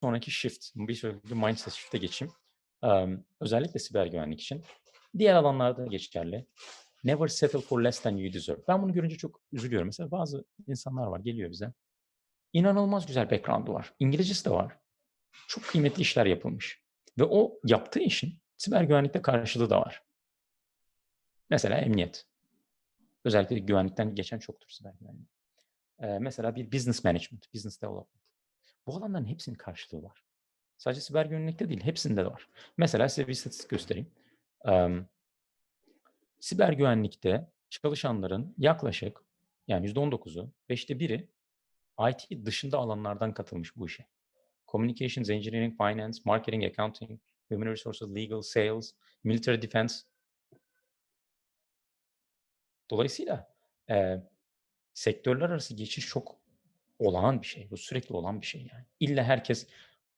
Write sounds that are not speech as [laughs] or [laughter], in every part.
sonraki shift, bir sonraki mindset shift'e geçeyim. Um, özellikle siber güvenlik için. Diğer alanlarda geçerli. Never settle for less than you deserve. Ben bunu görünce çok üzülüyorum. Mesela bazı insanlar var geliyor bize. İnanılmaz güzel background'u var. İngilizcesi de var. Çok kıymetli işler yapılmış. Ve o yaptığı işin siber güvenlikte karşılığı da var. Mesela emniyet. Özellikle güvenlikten geçen çoktur siber güvenlik. Ee, mesela bir business management, business development. Bu alanların hepsinin karşılığı var. Sadece siber güvenlikte değil, hepsinde de var. Mesela size bir istatistik göstereyim. Um, siber güvenlikte çalışanların yaklaşık yani %19'u, 5'te biri IT dışında alanlardan katılmış bu işe. Communications, Engineering, Finance, Marketing, Accounting, Human Resources, Legal, Sales, Military Defense. Dolayısıyla e, sektörler arası geçiş çok olağan bir şey. Bu sürekli olan bir şey yani. İlla herkes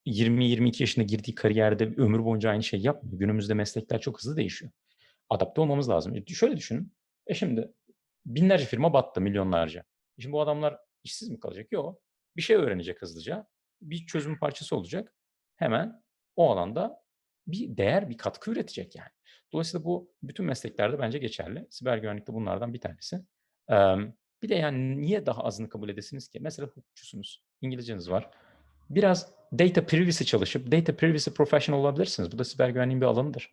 20-22 yaşında girdiği kariyerde ömür boyunca aynı şey yapmıyor. Günümüzde meslekler çok hızlı değişiyor. Adapte olmamız lazım. E, şöyle düşünün. E şimdi binlerce firma battı, milyonlarca. E, şimdi bu adamlar işsiz mi kalacak? Yok. Bir şey öğrenecek hızlıca. Bir çözüm parçası olacak. Hemen o alanda bir değer, bir katkı üretecek yani. Dolayısıyla bu bütün mesleklerde bence geçerli. Siber güvenlik de bunlardan bir tanesi. Bir de yani niye daha azını kabul edesiniz ki? Mesela hukukçusunuz, İngilizceniz var. Biraz data privacy çalışıp data privacy professional olabilirsiniz. Bu da siber güvenliğin bir alanıdır.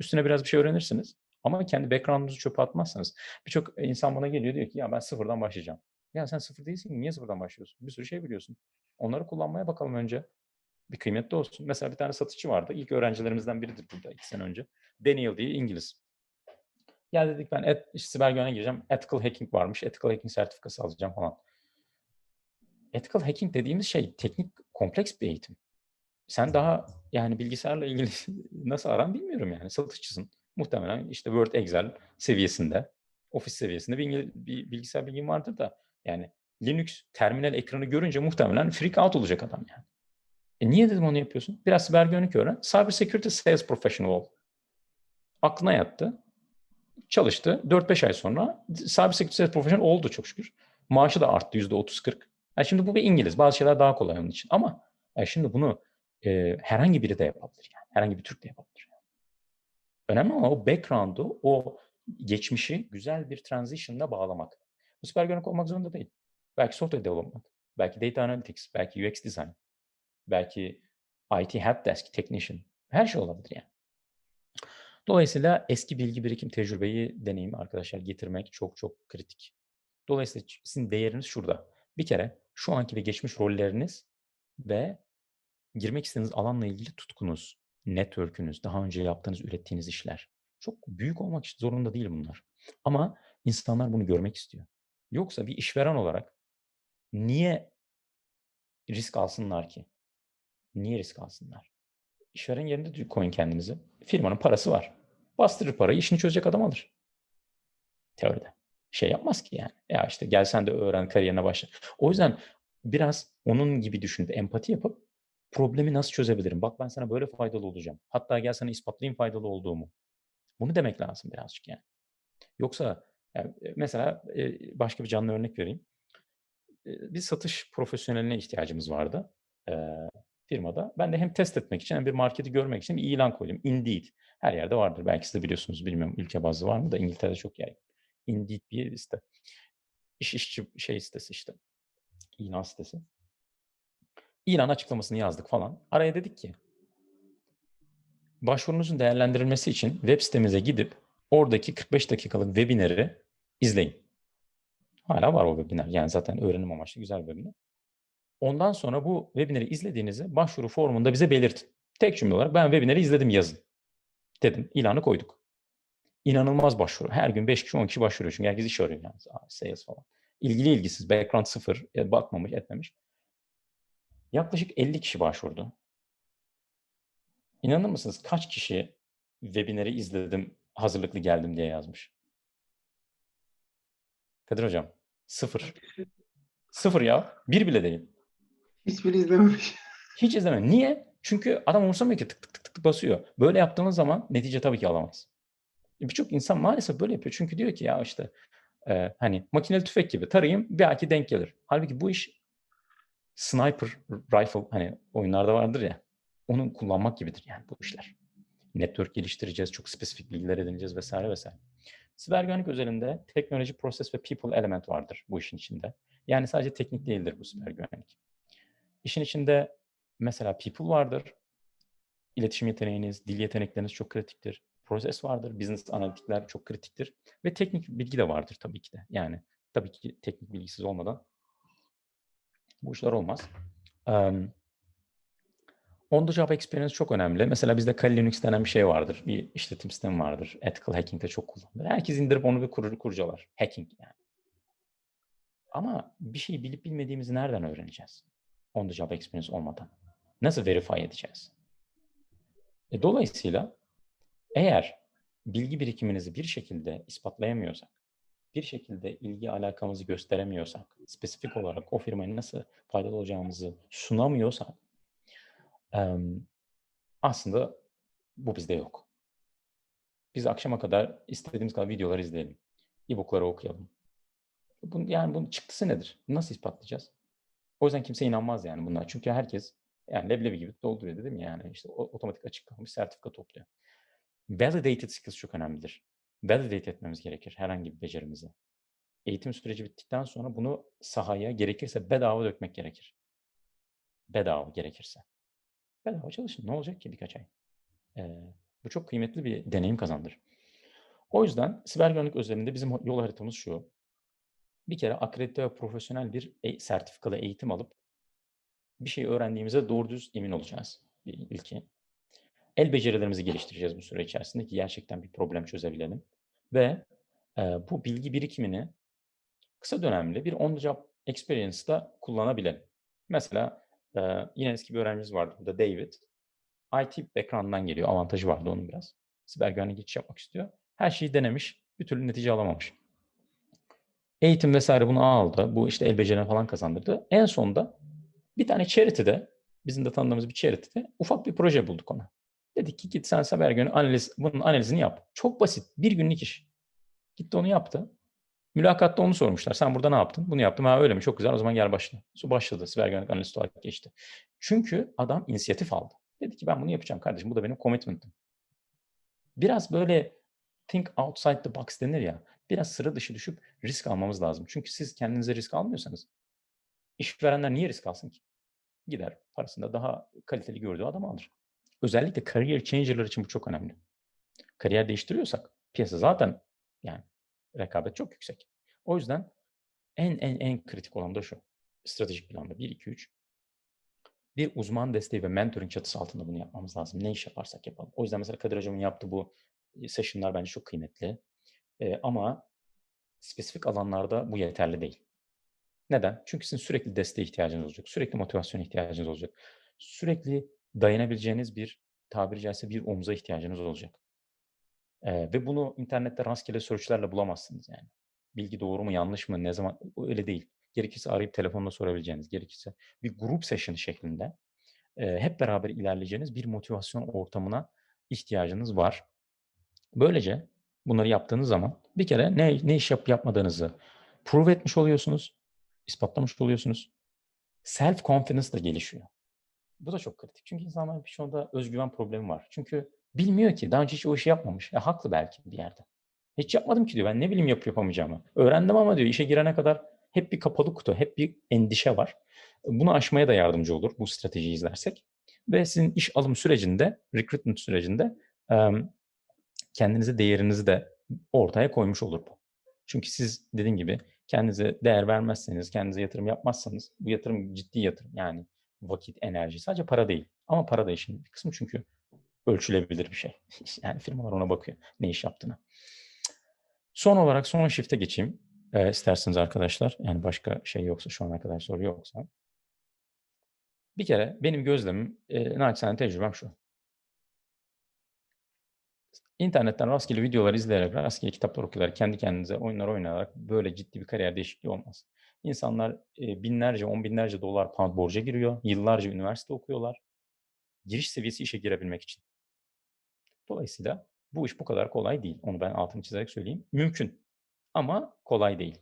Üstüne biraz bir şey öğrenirsiniz. Ama kendi background'unuzu çöpe atmazsanız. Birçok insan bana geliyor diyor ki ya ben sıfırdan başlayacağım. Ya sen sıfır değilsin Niye sıfırdan başlıyorsun? Bir sürü şey biliyorsun. Onları kullanmaya bakalım önce. Bir kıymetli olsun. Mesela bir tane satışçı vardı. İlk öğrencilerimizden biridir burada iki sene önce. Daniel diye İngiliz. Ya dedik ben et, işte siber güvenliğe gireceğim. Ethical hacking varmış. Ethical hacking sertifikası alacağım falan. Ethical hacking dediğimiz şey teknik kompleks bir eğitim. Sen daha yani bilgisayarla ilgili [laughs] nasıl aran bilmiyorum yani. Satışçısın. Muhtemelen işte Word, Excel seviyesinde, Office seviyesinde bir, bir bilgisayar bilgin vardır da yani Linux terminal ekranı görünce muhtemelen freak out olacak adam yani. E niye dedim onu yapıyorsun? Biraz siber güvenlik öğren. Cyber security sales professional ol. Aklına yattı. Çalıştı. 4-5 ay sonra security sales professional oldu çok şükür. Maaşı da arttı %30-40. Yani şimdi bu bir İngiliz. Bazı şeyler daha kolay onun için. Ama yani şimdi bunu e, herhangi biri de yapabilir. Yani. Herhangi bir Türk de yapabilir. Yani. Önemli olan o background'u, o geçmişi güzel bir transition'la bağlamak. Bu süper güvenlik olmak zorunda değil. Belki software development, belki data analytics, belki UX design, belki IT helpdesk technician. Her şey olabilir yani. Dolayısıyla eski bilgi birikim tecrübeyi, deneyimi arkadaşlar getirmek çok çok kritik. Dolayısıyla sizin değeriniz şurada. Bir kere şu anki ve geçmiş rolleriniz ve girmek istediğiniz alanla ilgili tutkunuz, network'ünüz, daha önce yaptığınız, ürettiğiniz işler. Çok büyük olmak zorunda değil bunlar. Ama insanlar bunu görmek istiyor. Yoksa bir işveren olarak niye risk alsınlar ki? Niye risk alsınlar? İşveren yerinde koyun kendinizi. Firmanın parası var. Bastırır parayı, işini çözecek adam alır. Teoride. Şey yapmaz ki yani. Ya işte gel sen de öğren, kariyerine başla. O yüzden biraz onun gibi düşünüp empati yapıp problemi nasıl çözebilirim? Bak ben sana böyle faydalı olacağım. Hatta gel sana ispatlayayım faydalı olduğumu. Bunu demek lazım birazcık yani. Yoksa yani mesela başka bir canlı örnek vereyim. Bir satış profesyoneline ihtiyacımız vardı e, firmada. Ben de hem test etmek için hem bir marketi görmek için bir ilan koydum. Indeed. Her yerde vardır. Belki siz de biliyorsunuz. Bilmiyorum ülke bazlı var mı da İngiltere'de çok yaygın. Indeed bir site. İş işçi şey sitesi işte. İlan sitesi. İlan açıklamasını yazdık falan. Araya dedik ki başvurunuzun değerlendirilmesi için web sitemize gidip oradaki 45 dakikalık webinarı izleyin. Hala var o webinar. Yani zaten öğrenim amaçlı güzel bir webinar. Ondan sonra bu webinarı izlediğinizi başvuru formunda bize belirtin. Tek cümle olarak ben webinarı izledim yazın. Dedim. ilanı koyduk. İnanılmaz başvuru. Her gün 5 kişi 10 kişi başvuruyor. Çünkü herkes iş arıyor yani. Sales falan. İlgili ilgisiz. Background sıfır. E, bakmamış etmemiş. Yaklaşık 50 kişi başvurdu. İnanır mısınız kaç kişi webinarı izledim, hazırlıklı geldim diye yazmış? Kadir Hocam, sıfır. Sıfır ya. Bir bile değil. Hiçbiri izlememiş. [laughs] Hiç izleme. Niye? Çünkü adam umursamıyor ki tık tık tık tık basıyor. Böyle yaptığınız zaman netice tabii ki alamaz. E, birçok insan maalesef böyle yapıyor. Çünkü diyor ki ya işte e, hani makineli tüfek gibi tarayayım belki denk gelir. Halbuki bu iş sniper rifle hani oyunlarda vardır ya, onu kullanmak gibidir yani bu işler. Network geliştireceğiz, çok spesifik bilgiler edineceğiz vesaire vesaire. Siber güvenlik özelinde teknoloji, proses ve people element vardır bu işin içinde. Yani sadece teknik değildir bu siber güvenlik. İşin içinde mesela people vardır. İletişim yeteneğiniz, dil yetenekleriniz çok kritiktir. Proses vardır, business analitikler çok kritiktir. Ve teknik bilgi de vardır tabii ki de. Yani tabii ki teknik bilgisiz olmadan bu işler olmaz. Um, on the job experience çok önemli. Mesela bizde Kali Linux denen bir şey vardır. Bir işletim sistemi vardır. Ethical hacking'de çok kullanılır. Herkes indirip onu bir kurur, kurcalar. Hacking yani. Ama bir şeyi bilip bilmediğimizi nereden öğreneceğiz? On the job experience olmadan. Nasıl verify edeceğiz? E, dolayısıyla eğer bilgi birikiminizi bir şekilde ispatlayamıyorsak, bir şekilde ilgi alakamızı gösteremiyorsak, spesifik olarak o firmaya nasıl faydalı olacağımızı sunamıyorsak, aslında bu bizde yok. Biz akşama kadar istediğimiz kadar videolar izleyelim. E-book'ları okuyalım. Yani bunun çıktısı nedir? Nasıl ispatlayacağız? O yüzden kimse inanmaz yani bunlar. Çünkü herkes yani leblebi gibi dolduruyor değil mi? Yani işte otomatik açık kalmış sertifika topluyor. Validated skills çok önemlidir. Validate etmemiz gerekir herhangi bir becerimizi. Eğitim süreci bittikten sonra bunu sahaya gerekirse bedava dökmek gerekir. Bedava gerekirse. Bedava çalışın. Ne olacak ki birkaç ay? Ee, bu çok kıymetli bir deneyim kazandır. O yüzden siber güvenlik özelinde bizim yol haritamız şu. Bir kere akredite ve profesyonel bir e sertifikalı eğitim alıp bir şey öğrendiğimize doğru düz emin olacağız. İlki. El becerilerimizi geliştireceğiz bu süre içerisinde ki gerçekten bir problem çözebilelim. Ve e, bu bilgi birikimini kısa dönemli bir on the job experience'da kullanabilelim. Mesela e, yine eski bir öğrencimiz vardı burada David. IT background'dan geliyor. Avantajı vardı onun biraz. Siber güvenlik geçiş yapmak istiyor. Her şeyi denemiş. Bir türlü netice alamamış. Eğitim vesaire bunu aldı. Bu işte el becerilerini falan kazandırdı. En sonunda bir tane charity'de, bizim de tanıdığımız bir charity'de ufak bir proje bulduk ona. Dedik ki git sen haber günü analiz, bunun analizini yap. Çok basit. Bir günlük iş. Gitti onu yaptı. Mülakatta onu sormuşlar. Sen burada ne yaptın? Bunu yaptım. Ha öyle mi? Çok güzel. O zaman gel başla. Su başladı. Siber güvenlik analisti olarak geçti. Çünkü adam inisiyatif aldı. Dedi ki ben bunu yapacağım kardeşim. Bu da benim commitment'ım. Biraz böyle think outside the box denir ya. Biraz sıra dışı düşüp risk almamız lazım. Çünkü siz kendinize risk almıyorsanız işverenler niye risk alsın ki? Gider parasında daha kaliteli gördüğü adam alır. Özellikle career changer'lar için bu çok önemli. Kariyer değiştiriyorsak piyasa zaten yani rekabet çok yüksek. O yüzden en en en kritik olan da şu. Stratejik planda 1 2 3 bir uzman desteği ve mentoring çatısı altında bunu yapmamız lazım. Ne iş yaparsak yapalım. O yüzden mesela Kadir Hocam'ın yaptığı bu session'lar bence çok kıymetli. Ee, ama spesifik alanlarda bu yeterli değil. Neden? Çünkü sizin sürekli desteğe ihtiyacınız olacak. Sürekli motivasyon ihtiyacınız olacak. Sürekli dayanabileceğiniz bir tabiri caizse bir omuza ihtiyacınız olacak. Ee, ve bunu internette rastgele search'lerle bulamazsınız yani. Bilgi doğru mu yanlış mı ne zaman öyle değil. Gerekirse arayıp telefonla sorabileceğiniz, gerekirse bir grup session şeklinde e, hep beraber ilerleyeceğiniz bir motivasyon ortamına ihtiyacınız var. Böylece bunları yaptığınız zaman bir kere ne, ne iş yap yapmadığınızı prove etmiş oluyorsunuz, ispatlamış oluyorsunuz. Self confidence da gelişiyor. Bu da çok kritik. Çünkü insanların birçoğunda özgüven problemi var. Çünkü bilmiyor ki. Daha önce hiç o işi yapmamış. Ya haklı belki bir yerde. Hiç yapmadım ki diyor. Ben ne bileyim yapıp yapamayacağımı. Öğrendim ama diyor işe girene kadar hep bir kapalı kutu, hep bir endişe var. Bunu aşmaya da yardımcı olur bu stratejiyi izlersek. Ve sizin iş alım sürecinde, recruitment sürecinde kendinize değerinizi de ortaya koymuş olur bu. Çünkü siz dediğim gibi kendinize değer vermezseniz, kendinize yatırım yapmazsanız bu yatırım ciddi yatırım. Yani vakit, enerji. Sadece para değil. Ama para da işin bir kısmı çünkü ölçülebilir bir şey. [laughs] Yani firmalar ona bakıyor ne iş yaptığını. Son olarak son shift'e geçeyim. E, isterseniz arkadaşlar. Yani başka şey yoksa şu ana kadar soru yoksa. Bir kere benim gözlemim, e, naçizane tecrübem şu. İnternetten rastgele videolar izleyerek, rastgele kitaplar okuyarak, kendi kendinize oyunlar oynayarak böyle ciddi bir kariyer değişikliği olmaz. İnsanlar e, binlerce, on binlerce dolar pound borca giriyor. Yıllarca üniversite okuyorlar. Giriş seviyesi işe girebilmek için. Dolayısıyla bu iş bu kadar kolay değil. Onu ben altını çizerek söyleyeyim. Mümkün ama kolay değil.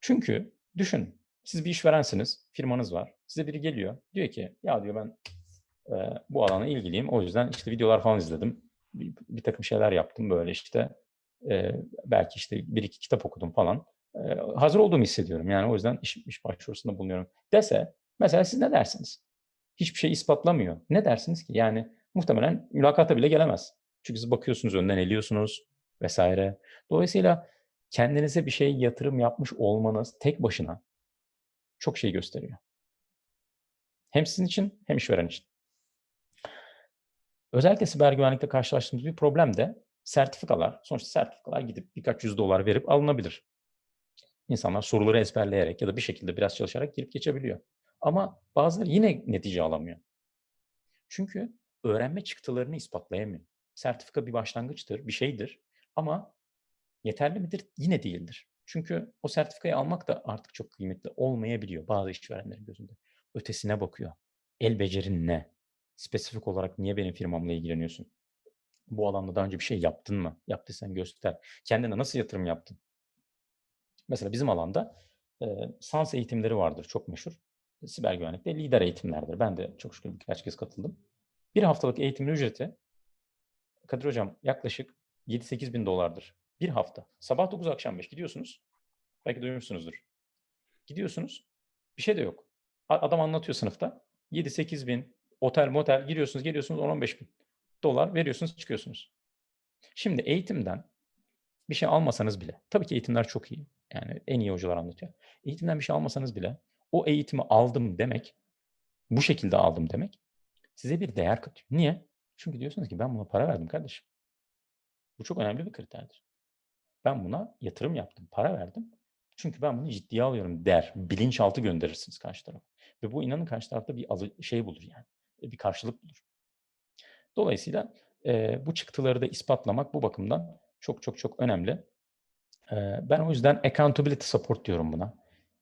çünkü düşün Siz bir işverensiniz, firmanız var. Size biri geliyor, diyor ki ya diyor ben e, bu alana ilgiliyim. O yüzden işte videolar falan izledim. Bir, bir takım şeyler yaptım böyle işte. E, belki işte bir iki kitap okudum falan. E, hazır olduğumu hissediyorum. Yani o yüzden iş, iş başvurusunda bulunuyorum. Dese mesela siz ne dersiniz? Hiçbir şey ispatlamıyor. Ne dersiniz ki? Yani muhtemelen mülakata bile gelemez. Çünkü siz bakıyorsunuz önden eliyorsunuz vesaire. Dolayısıyla kendinize bir şey yatırım yapmış olmanız tek başına çok şey gösteriyor. Hem sizin için hem işveren için. Özellikle siber güvenlikte karşılaştığımız bir problem de sertifikalar. Sonuçta sertifikalar gidip birkaç yüz dolar verip alınabilir. İnsanlar soruları ezberleyerek ya da bir şekilde biraz çalışarak girip geçebiliyor. Ama bazıları yine netice alamıyor. Çünkü öğrenme çıktılarını ispatlayamıyor. Sertifika bir başlangıçtır, bir şeydir ama yeterli midir? Yine değildir. Çünkü o sertifikayı almak da artık çok kıymetli olmayabiliyor bazı işverenlerin gözünde. Ötesine bakıyor. El becerin ne? Spesifik olarak niye benim firmamla ilgileniyorsun? Bu alanda daha önce bir şey yaptın mı? Yaptıysan göster. Kendine nasıl yatırım yaptın? Mesela bizim alanda e, SANS eğitimleri vardır çok meşhur. Siber güvenlikte lider eğitimlerdir. Ben de çok şükür birkaç kez katıldım. Bir haftalık eğitimin ücreti Kadir Hocam yaklaşık 7-8 bin dolardır. Bir hafta. Sabah 9 akşam 5 gidiyorsunuz. Belki duymuşsunuzdur. Gidiyorsunuz. Bir şey de yok. Adam anlatıyor sınıfta. 7-8 bin otel motel giriyorsunuz geliyorsunuz 10-15 bin dolar veriyorsunuz çıkıyorsunuz. Şimdi eğitimden bir şey almasanız bile tabii ki eğitimler çok iyi. Yani en iyi hocalar anlatıyor. Eğitimden bir şey almasanız bile o eğitimi aldım demek bu şekilde aldım demek size bir değer katıyor. Niye? Çünkü diyorsunuz ki ben buna para verdim kardeşim. Bu çok önemli bir kriterdir. Ben buna yatırım yaptım, para verdim. Çünkü ben bunu ciddiye alıyorum der. Bilinçaltı gönderirsiniz karşı tarafa. Ve bu inanın karşı tarafta bir şey bulur yani. Bir karşılık bulur. Dolayısıyla e, bu çıktıları da ispatlamak bu bakımdan çok çok çok önemli. E, ben o yüzden accountability support diyorum buna.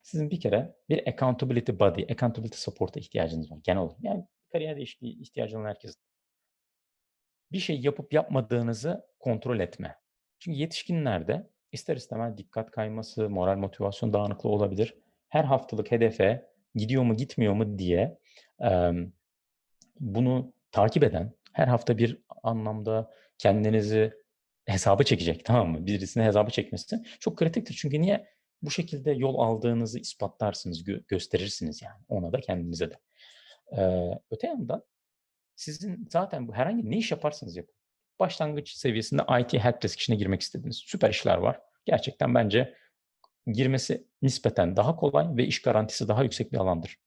Sizin bir kere bir accountability body, accountability support'a ihtiyacınız var genel olarak. Yani kariyer değişikliği ihtiyacı olan herkes. Bir şey yapıp yapmadığınızı kontrol etme. Çünkü yetişkinlerde ister istemez dikkat kayması, moral motivasyon dağınıklığı olabilir. Her haftalık hedefe gidiyor mu gitmiyor mu diye e, bunu takip eden, her hafta bir anlamda kendinizi hesaba çekecek [laughs] tamam mı? Birisine hesaba çekmesi çok kritiktir. Çünkü niye? Bu şekilde yol aldığınızı ispatlarsınız, gö- gösterirsiniz yani ona da kendinize de. Ee, öte yandan sizin zaten bu herhangi ne iş yaparsanız yapın. Başlangıç seviyesinde IT helpdesk işine girmek istediniz. Süper işler var. Gerçekten bence girmesi nispeten daha kolay ve iş garantisi daha yüksek bir alandır.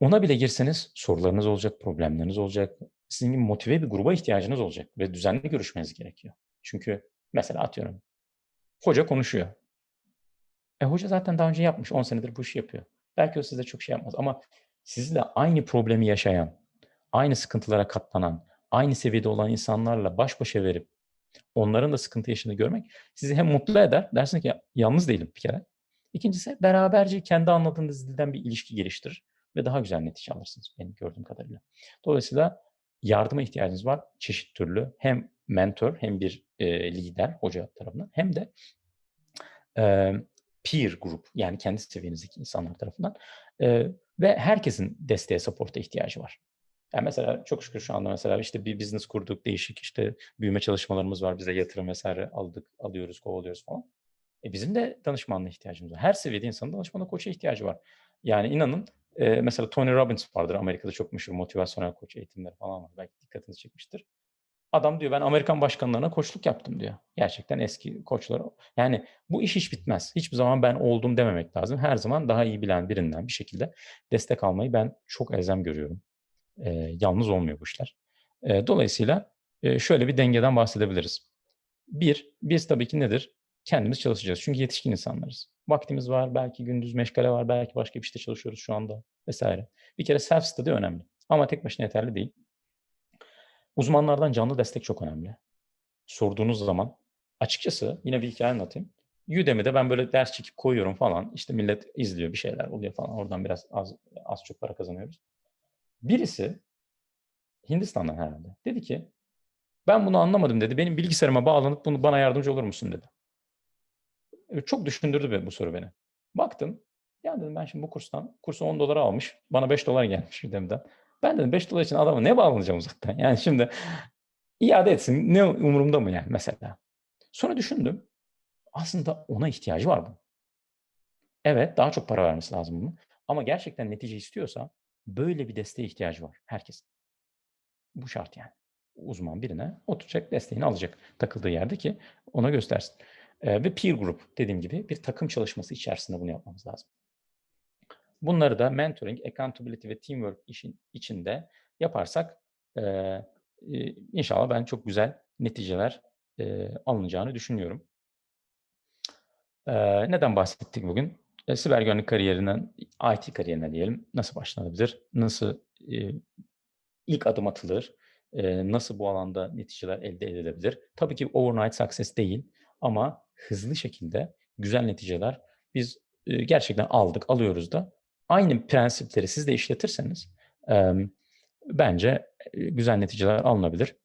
Ona bile girseniz sorularınız olacak, problemleriniz olacak. Sizin gibi motive bir gruba ihtiyacınız olacak ve düzenli görüşmeniz gerekiyor. Çünkü mesela atıyorum hoca konuşuyor. E hoca zaten daha önce yapmış, 10 senedir bu işi yapıyor. Belki o size çok şey yapmaz ama sizle aynı problemi yaşayan, aynı sıkıntılara katlanan, aynı seviyede olan insanlarla baş başa verip onların da sıkıntı yaşını görmek sizi hem mutlu eder, dersiniz ki yalnız değilim bir kere. İkincisi beraberce kendi anladığınız dilden bir ilişki geliştirir ve daha güzel netice alırsınız benim gördüğüm kadarıyla. Dolayısıyla yardıma ihtiyacınız var çeşit türlü. Hem mentor hem bir e, lider hoca tarafından hem de e, peer grup yani kendi seviyenizdeki insanlar tarafından e, ve herkesin desteğe, support'a ihtiyacı var. Yani mesela çok şükür şu anda mesela işte bir business kurduk, değişik işte büyüme çalışmalarımız var. Bize yatırım vesaire aldık, alıyoruz, kovalıyoruz falan. E bizim de danışmanlığa ihtiyacımız var. Her seviyede insanın danışmanlığa koça ihtiyacı var. Yani inanın e, mesela Tony Robbins vardır. Amerika'da çok meşhur motivasyonel koç eğitimleri falan var. Belki dikkatinizi çekmiştir. Adam diyor ben Amerikan başkanlarına koçluk yaptım diyor. Gerçekten eski koçlar. Yani bu iş hiç bitmez. Hiçbir zaman ben oldum dememek lazım. Her zaman daha iyi bilen birinden bir şekilde destek almayı ben çok elzem görüyorum. E, yalnız olmuyor bu işler. E, dolayısıyla e, şöyle bir dengeden bahsedebiliriz. Bir, biz tabii ki nedir? Kendimiz çalışacağız. Çünkü yetişkin insanlarız. Vaktimiz var, belki gündüz meşgale var, belki başka bir işte çalışıyoruz şu anda vesaire. Bir kere self study önemli. Ama tek başına yeterli değil. Uzmanlardan canlı destek çok önemli. Sorduğunuz zaman açıkçası yine bir hikaye anlatayım. Udemy'de ben böyle ders çekip koyuyorum falan. İşte millet izliyor bir şeyler oluyor falan. Oradan biraz az, az çok para kazanıyoruz. Birisi Hindistan'dan herhalde. Dedi ki ben bunu anlamadım dedi. Benim bilgisayarıma bağlanıp bunu bana yardımcı olur musun dedi. Çok düşündürdü bu soru beni. Baktım Ya dedim ben şimdi bu kurstan, kursu $10'a almış, bana $5 gelmiş Udemy'den. Ben dedim $5 için adama ne bağlanacağım uzaktan? [laughs] Yani şimdi iade etsin, ne umurumda mı yani mesela? Sonra düşündüm, aslında ona ihtiyacı var bunun. Evet, daha çok para vermesi lazım bunun ama gerçekten netice istiyorsa böyle bir desteğe ihtiyacı var herkesin. Bu şart yani. Uzman birine oturacak, desteğini alacak takıldığı yerde ki ona göstersin. Eee, ve peer group dediğim gibi bir takım çalışması içerisinde bunu yapmamız lazım. Bunları da mentoring, accountability ve teamwork işin içinde yaparsak, eee, eee, inşallah ben çok güzel neticeler, eee, alınacağını düşünüyorum. Eee, neden bahsettik bugün? Eee, siber güvenlik kariyerinden, IT kariyerine diyelim, nasıl başlanabilir? Nasıl, eee, ilk adım atılır? Eee, nasıl bu alanda neticeler elde edilebilir? Tabii ki overnight success değil ama hızlı şekilde güzel neticeler biz, eee, gerçekten aldık, alıyoruz da. Aynı prensipleri siz de işletirseniz, bence, eee, güzel neticeler alınabilir.